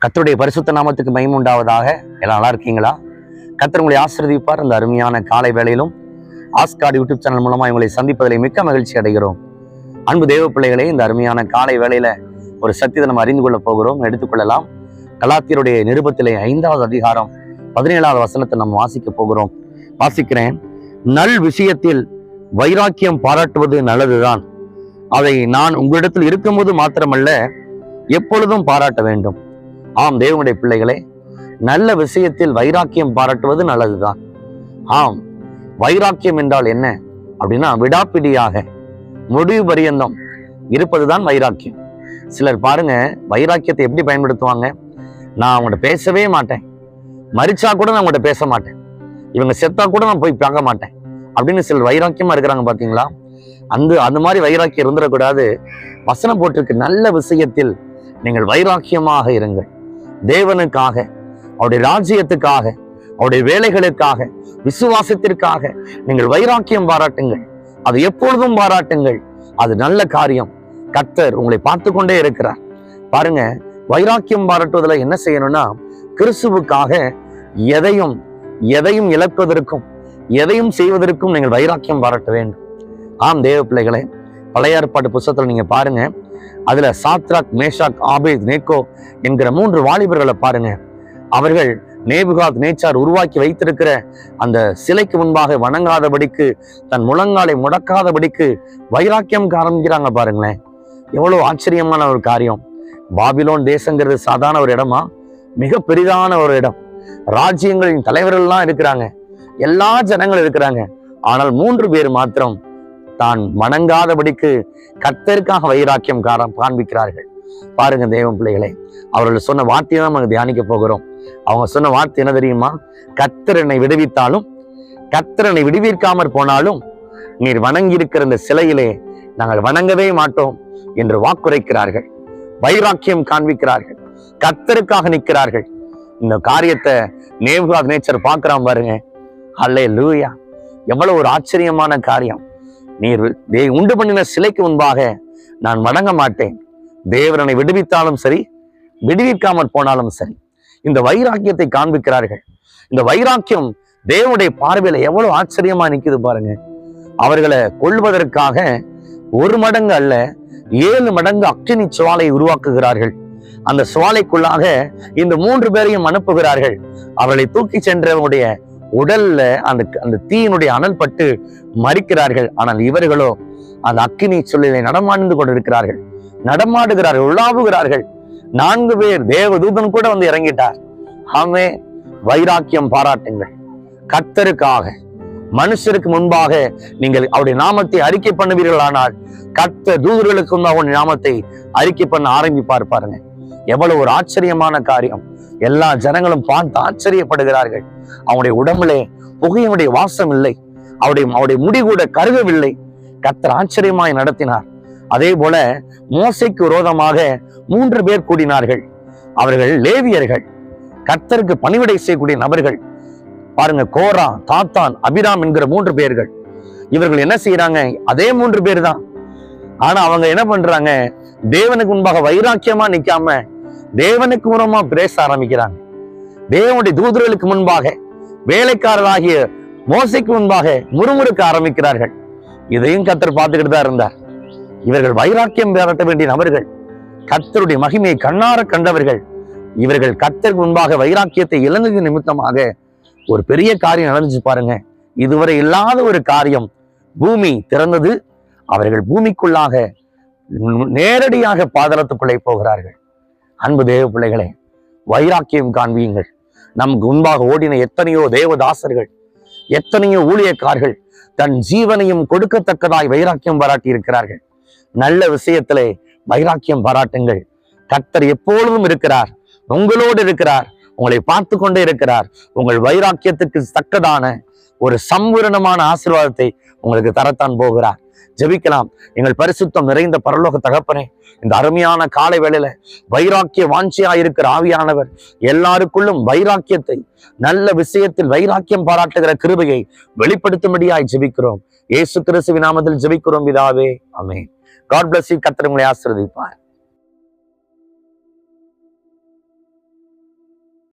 கத்தருடைய பரிசுத்த நாமத்துக்கு மயம் உண்டாவதாக. எல்லாம் நல்லா இருக்கீங்களா? கத்தர் உங்களை ஆசிர்வதிப்பார். இந்த அருமையான காலை வேளையிலும் ஆஸ்கார் யூடியூப் சேனல் மூலமா உங்களை சந்திப்பதில் மிக்க மகிழ்ச்சி அடைகிறோம். அன்பு தேவ பிள்ளைகளே இந்த அருமையான காலை வேளையில ஒரு சத்தியத்தை நம்ம அறிந்து கொள்ள போகிறோம். எடுத்துக்கொள்ளலாம். கலாத்தியருடைய நிருபத்திலே ஐந்தாவது அதிகாரம் பதினேழாவது வசனத்தை நம்ம வாசிக்க போகிறோம். வாசிக்கிறேன். நல் விஷயத்தில் வைராக்கியம் பாராட்டுவது நல்லதுதான். அதை நான் உங்களிடத்தில் இருக்கும்போது மாத்திரமல்ல எப்பொழுதும் பாராட்ட வேண்டும். ஆம் தேவனுடைய பிள்ளைகளே நல்ல விஷயத்தில் வைராக்கியம் பாராட்டுவது நல்லதுதான். ஆம் வைராக்கியம் என்றால் என்ன? அப்படின்னா விடாப்பிடியாக முடிவு பரியந்தம் இருப்பதுதான் வைராக்கியம். சிலர் பாருங்க வைராக்கியத்தை எப்படி பயன்படுத்துவாங்க? நான் அவங்கள்ட்ட பேசவே மாட்டேன். மறிச்சா கூட நான் அவங்கள்ட்ட பேச மாட்டேன். இவங்க செத்தா கூட நான் போய் பார்க்க மாட்டேன். அப்படின்னு சிலர் வைராக்கியமா இருக்கிறாங்க பாத்தீங்களா? அந்த அந்த மாதிரி வைராக்கியம் இருந்துடக்கூடாது. வசனம் போட்டிருக்கு நல்ல விஷயத்தில் நீங்கள் வைராக்கியமாக இருங்கள். தேவனுக்காக அவருடைய ராஜ்யத்துக்காக அவருடைய வேலைகளுக்காக விசுவாசத்திற்காக நீங்கள் வைராக்கியம் பாராட்டுங்கள். அது எப்பொழுதும் பாராட்டுங்கள். அது நல்ல காரியம். கத்தர் உங்களை பார்த்து கொண்டே இருக்கிறார். பாருங்க வைராக்கியம் பாராட்டுவதில் என்ன செய்யணும்னா கிறிஸ்துவுக்காக எதையும் எதையும் இழப்பதற்கும் எதையும் செய்வதற்கும் நீங்கள் வைராக்கியம் பாராட்ட வேண்டும். ஆம் தேவ பிள்ளைகளே பழைய ஏற்பாட்டு புஸ்தகத்தில் நீங்க பாருங்க அதுல சாத்ராக் மேஷாக் ஆபேத் நேக்கோ என்கிற மூன்று வாலிபர்களை பாருங்க. அவர்கள் நேபுகாத் நேச்சார் உருவாக்கி வைத்திருக்கிற அந்த சிலைக்கு முன்பாக வணங்காதபடிக்கு தன் முழங்காலை முடக்காதபடிக்கு வைராக்கியம் ஆரம்பிக்கிறாங்க பாருங்களேன். எவ்வளவு ஆச்சரியமான ஒரு காரியம். பாபிலோன் தேசங்கிறது சாதாரண ஒரு இடமா? மிக பெரிதான ஒரு இடம். ராஜ்யங்களின் தலைவர்கள்லாம் இருக்கிறாங்க. எல்லா ஜனங்களும் இருக்கிறாங்க. ஆனால் மூன்று பேர் மாத்திரம் தான் வணங்காதபடிக்கு கத்தருக்காக வைராக்கியம் காரம் காண்பிக்கிறார்கள். பாருங்க தேவன் பிள்ளைகளே அவர்கள் சொன்ன வார்த்தையை தான் நாங்கள் தியானிக்க போகிறோம். அவங்க சொன்ன வார்த்தை என்ன தெரியுமா? கத்திரனை விடுவித்தாலும் கத்திரனை விடுவிக்காமற் போனாலும் நீர் வணங்கி இருக்கிற இந்த சிலையிலே நாங்கள் வணங்கவே மாட்டோம் என்று வாக்குரைக்கிறார்கள். வைராக்கியம் காண்பிக்கிறார்கள். கத்தருக்காக நிற்கிறார்கள். இந்த காரியத்தை நேவுகாத் நேச்சர் பார்க்கிறான் பாருங்க. அல்லே லூயா எவ்வளவு ஒரு ஆச்சரியமான காரியம். நீர் தே- உண்டு பண்ணின சிலைக்கு முன்பாக நான் வணங்க மாட்டேன். தேவரனை விடுவித்தாலும் சரி விடுவிக்காமல் போனாலும் சரி இந்த வைராக்கியத்தை காண்பிக்கிறார்கள். இந்த வைராக்கியம் தேவனுடைய பார்வையில எவ்வளவு ஆச்சரியமா நிக்குது பாருங்க. அவர்களை கொள்வதற்காக ஒரு மடங்கு அல்ல ஏழு மடங்கு அக்கினி சுவாலையை உருவாக்குகிறார்கள். அந்த சுவாலைக்குள்ளாக இந்த மூன்று பேரையும் அனுப்புகிறார்கள். அவர்களை தூக்கி சென்றவனுடைய உடல்ல அந்த அந்த தீயினுடைய அனல் பட்டு மறிக்கிறார்கள் ஆனால் இவர்களோ அந்த அக்கினி சொல்லிலை நடமாடிந்து கொண்டிருக்கிறார்கள். நடமாடுகிறார்கள் உலாவுகிறார்கள். நான்கு பேர் தேவதூதன் கூட வந்து இறங்கிட்டார். ஆமே வைராக்கியம் பாராட்டுங்கள். கர்த்தருக்காக மனுஷருக்கு முன்பாக நீங்கள் அவருடைய நாமத்தை அறிக்கை பண்ணுவீர்களானால் கத்த தூதர்களுக்கு முன்பாக நாமத்தை அறிக்கை பண்ண ஆரம்பிப்பார் பாருங்க எவ்வளவு ஒரு ஆச்சரியமான காரியம். எல்லா ஜனங்களும் பார்த்து ஆச்சரியப்படுகிறார்கள். அவனுடைய உடம்பிலே புகையினுடைய வாசம் இல்லை. அவருடைய அவருடைய முடி கூட கருகவில்லை. கத்தர் ஆச்சரியமாய் நடத்தினார். அதே போல மோசைக்கு விரோதமாக மூன்று பேர் கூடினார்கள். அவர்கள் லேவியர்கள். கர்த்தருக்கு பணிவிடை செய்யக்கூடிய நபர்கள். பாருங்க கோரா தாத்தான் அபிராம் என்கிற மூன்று பேர்கள். இவர்கள் என்ன செய்யறாங்க அதே மூன்று பேர் தான். ஆனா அவங்க என்ன பண்றாங்க? தேவனுக்கு முன்பாக வைராக்கியமா நிக்காம தேவனுக்கு மூலமா பேச ஆரம்பிக்கிறாங்க. தேவனுடைய தூதர்களுக்கு முன்பாக வேலைக்காரராகிய மோசைக்கு முன்பாக முறுமுறுக்க ஆரம்பிக்கிறார்கள். இதையும் கத்தர் பார்த்துக்கிட்டு தான் இருந்தார். இவர்கள் வைராக்கியம் பெறட்ட வேண்டிய நபர்கள் கத்தருடைய மகிமையை கண்ணார கண்டவர்கள் இவர்கள் கத்தருக்கு முன்பாக வைராக்கியத்தை இழந்தது நிமித்தமாக ஒரு பெரிய காரியம் நடந்துச்சு பாருங்க. இதுவரை இல்லாத ஒரு காரியம் பூமி திறந்தது அவர்கள் பூமிக்குள்ளாக நேரடியாக பாதாளத்துக்குள்ளே போகிறார்கள். அன்பு தேவ பிள்ளைகளே வைராக்கியம் காண்பியுங்கள் நமக்கு முன்பாக ஓடின எத்தனையோ தேவதாசர்கள் எத்தனையோ ஊழியக்காரர்கள் தன் ஜீவனையும் கொடுக்கத்தக்கதாய் வைராக்கியம் பாராட்டி இருக்கிறார்கள் நல்ல விஷயத்திலே வைராக்கியம் பாராட்டுங்கள். கர்த்தர் எப்பொழுதும் இருக்கிறார் உங்களோடு இருக்கிறார் உங்களை பார்த்து கொண்டே இருக்கிறார். உங்கள் வைராக்கியத்துக்கு தக்கதான ஒரு சம்பூரணமான ஆசீர்வாதத்தை உங்களுக்கு தரத்தான் போகிறார். ஜெபிக்கலாம். எங்கள் பரிசுத்தம் நிறைந்த பரலோக தகப்பனே இந்த அருமையான காலை வேளையில வைராக்கிய வாஞ்சியா இருக்கிற ஆவியானவர் எல்லாருக்குள்ளும் வைராக்கியத்தை நல்ல விஷயத்தில் வைராக்கியம் பாராட்டுகிற கிருபையை வெளிப்படுத்தும்படியாய் ஜெபிக்கிறோம். ஏசு கிறிஸ்துவின் நாமத்தில் ஜெபிக்கிறோம் விதாவே அமே காட் பிளஸ் கத்திரங்களை கர்த்தர்